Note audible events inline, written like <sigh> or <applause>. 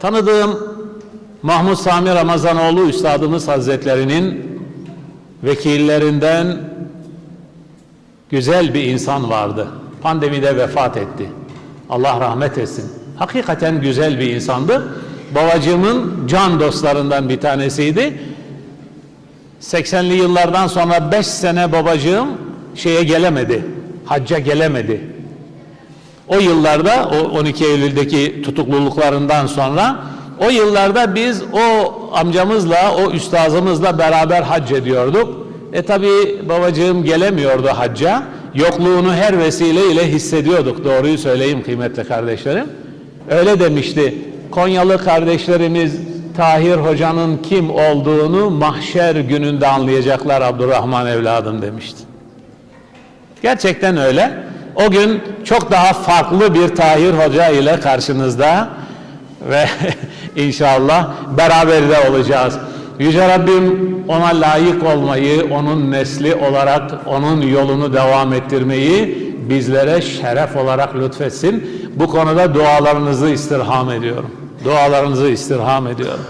Tanıdığım Mahmud Sami Ramazanoğlu Üstadımız Hazretlerinin vekillerinden güzel bir insan vardı. Pandemide vefat etti. Allah rahmet etsin. Hakikaten güzel bir insandı. Babacığımın can dostlarından bir tanesiydi. 80'li yıllardan sonra 5 sene babacığım şeye gelemedi. Hacca gelemedi. O yıllarda o 12 Eylül'deki tutukluluklarından sonra o yıllarda biz o amcamızla o üstazımızla beraber hac ediyorduk. E tabi babacığım gelemiyordu hacca. Yokluğunu her vesileyle hissediyorduk. Doğruyu söyleyeyim kıymetli kardeşlerim. Öyle demişti. Konyalı kardeşlerimiz Tahir Hoca'nın kim olduğunu mahşer gününde anlayacaklar Abdurrahman evladım demişti. Gerçekten öyle. O gün çok daha farklı bir Tahir Hoca ile karşınızda ve <laughs> inşallah beraber de olacağız. Yüce Rabbim ona layık olmayı, onun nesli olarak onun yolunu devam ettirmeyi bizlere şeref olarak lütfetsin. Bu konuda dualarınızı istirham ediyorum. Dualarınızı istirham ediyorum.